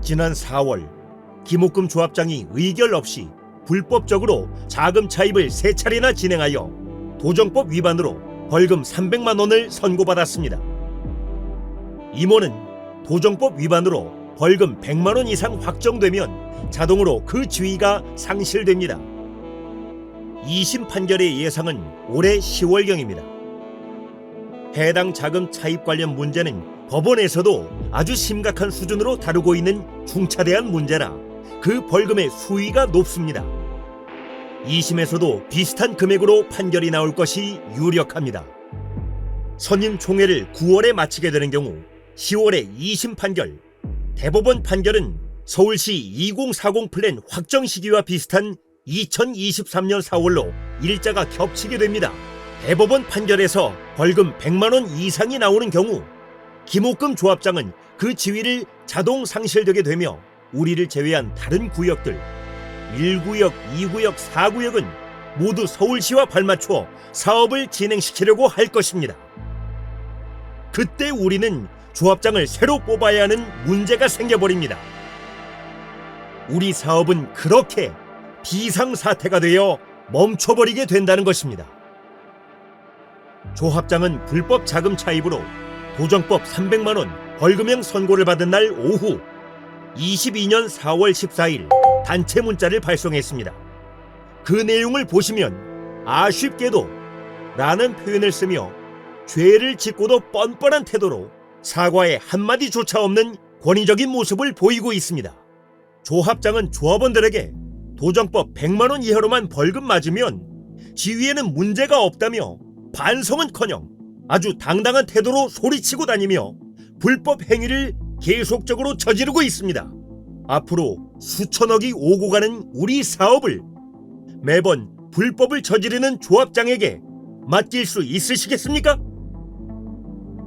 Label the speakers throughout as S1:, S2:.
S1: 지난 4월 김옥금 조합장이 의결 없이 불법적으로 자금 차입을 세 차례나 진행하여 도정법 위반으로 벌금 300만 원을 선고받았습니다. 임원은 도정법 위반으로 벌금 100만 원 이상 확정되면 자동으로 그 지위가 상실됩니다. 2심 판결의 예상은 올해 10월경입니다. 해당 자금 차입 관련 문제는 법원에서도 아주 심각한 수준으로 다루고 있는 중차대한 문제라 그 벌금의 수위가 높습니다. 2심에서도 비슷한 금액으로 판결이 나올 것이 유력합니다. 선임 총회를 9월에 마치게 되는 경우 10월에 2심 판결, 대법원 판결은 서울시 2040 플랜 확정 시기와 비슷한 2023년 4월로 일자가 겹치게 됩니다. 대법원 판결에서 벌금 100만 원 이상이 나오는 경우 김옥금 조합장은 그 지위를 자동 상실되게 되며 우리를 제외한 다른 구역들 1구역, 2구역, 4구역은 모두 서울시와 발맞춰 사업을 진행시키려고 할 것입니다. 그때 우리는 조합장을 새로 뽑아야 하는 문제가 생겨버립니다. 우리 사업은 그렇게 비상사태가 되어 멈춰버리게 된다는 것입니다. 조합장은 불법 자금 차입으로 도정법 300만 원 벌금형 선고를 받은 날 오후 22년 4월 14일 단체 문자를 발송했습니다. 그 내용을 보시면 아쉽게도 라는 표현을 쓰며 죄를 짓고도 뻔뻔한 태도로 사과에 한마디조차 없는 권위적인 모습을 보이고 있습니다. 조합장은 조합원들에게 도정법 100만 원 이하로만 벌금 맞으면 지위에는 문제가 없다며 반성은커녕 아주 당당한 태도로 소리치고 다니며 불법 행위를 계속적으로 저지르고 있습니다. 앞으로 수천억이 오고 가는 우리 사업을 매번 불법을 저지르는 조합장에게 맡길 수 있으시겠습니까?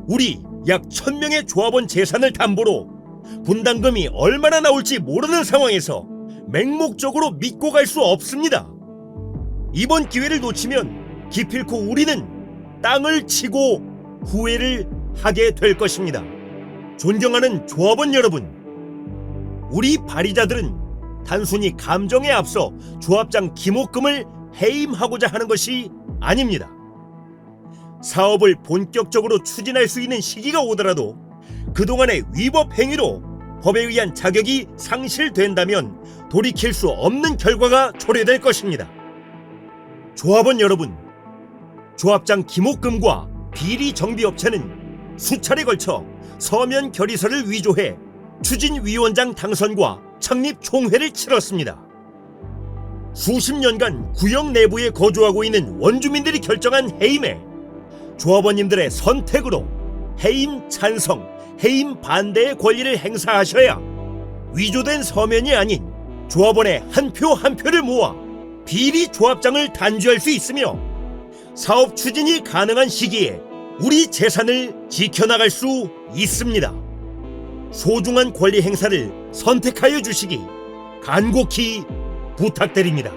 S1: 우리 약 천명의 조합원 재산을 담보로 분담금이 얼마나 나올지 모르는 상황에서 맹목적으로 믿고 갈 수 없습니다. 이번 기회를 놓치면 기필코 우리는 땅을 치고 후회를 하게 될 것입니다. 존경하는 조합원 여러분, 우리 발의자들은 단순히 감정에 앞서 조합장 김옥금을 해임하고자 하는 것이 아닙니다. 사업을 본격적으로 추진할 수 있는 시기가 오더라도 그동안의 위법 행위로 법에 의한 자격이 상실된다면 돌이킬 수 없는 결과가 초래될 것입니다. 조합원 여러분, 조합장 김옥금과 비리 정비업체는 수차례 걸쳐 서면 결의서를 위조해 추진위원장 당선과 창립 총회를 치렀습니다. 수십 년간 구역 내부에 거주하고 있는 원주민들이 결정한 해임에 조합원님들의 선택으로 해임 찬성, 해임 반대의 권리를 행사하셔야 위조된 서면이 아닌 조합원의 한 표한 표를 모아 비리 조합장을 단주할 수 있으며 사업 추진이 가능한 시기에 우리 재산을 지켜나갈 수 있습니다. 소중한 권리 행사를 선택하여 주시기 간곡히 부탁드립니다.